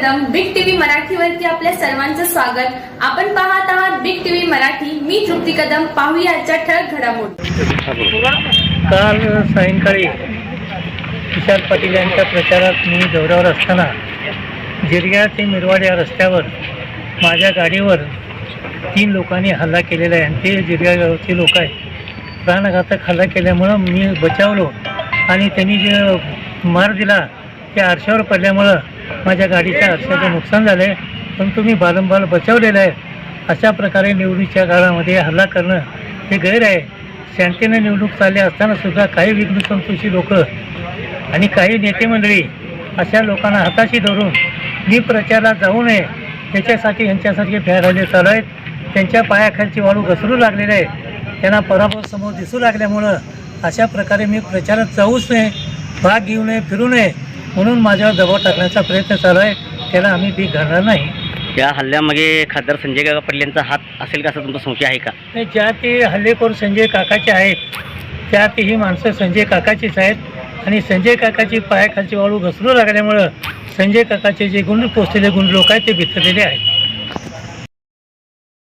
मराठीवरती आपल्या सर्वांचं स्वागत. आपण पाहत आहात बिग टीव्ही मराठी. मी तृप्ती कदम. पाहूया आजच्या ठळक घडामोडी. काल सायंकाळी विशाल पाटील यांच्या प्रचारात मी दौऱ्यावर असताना जिरग्या ते मिरवाड या रस्त्यावर माझ्या गाडीवर तीन लोकांनी हल्ला केलेला आहे. आणि ते जिरग्या गावचे लोक आहेत. प्राणघातक हल्ला केल्यामुळं मी बचावलो आणि त्यांनी जे मार दिला त्या आरशावर पडल्यामुळं माझ्या गाडीच्या आरशाचं नुकसान झालं आहे पण तुम्ही बारंबार बचावलेलं आहे. अशा प्रकारे निवडणुकीच्या काळामध्ये हल्ला करणं हे गैर आहे. शांतीनं निवडणूक चालली असतानासुद्धा काही विघ्नसंतोषी लोक आणि काही नेते मंडळी अशा लोकांना हाताशी धरून मी प्रचारात जाऊ नये त्याच्यासाठी यांच्यासारखे फेरायले चालू आहेत. त्यांच्या पायाखालची वाळू घसरू लागलेले आहे. त्यांना पराभव समोर दिसू लागल्यामुळं अशा प्रकारे मी प्रचारात जाऊच नये भाग घेऊ नये फिरू नये. म्हणून माझ्यावर दबाव टाकण्याचा प्रयत्न चालू आहे. त्याला आम्ही भीक घालणार नाही. या हल्ल्यामागे खासदार संजय काका पाटील हात असेल का असं तुमचा संशय आहे का? नाही, ज्या ते हल्लेखोर संजय काकाचे आहेत त्या ते ही माणसं संजय काकाचीच आहेत. आणि संजय काकाची पायाखालची वाळू घसरू लागल्यामुळं संजय काकाचे जे गुंड पोचलेले गुंड लोक आहेत ते भितरलेले आहेत.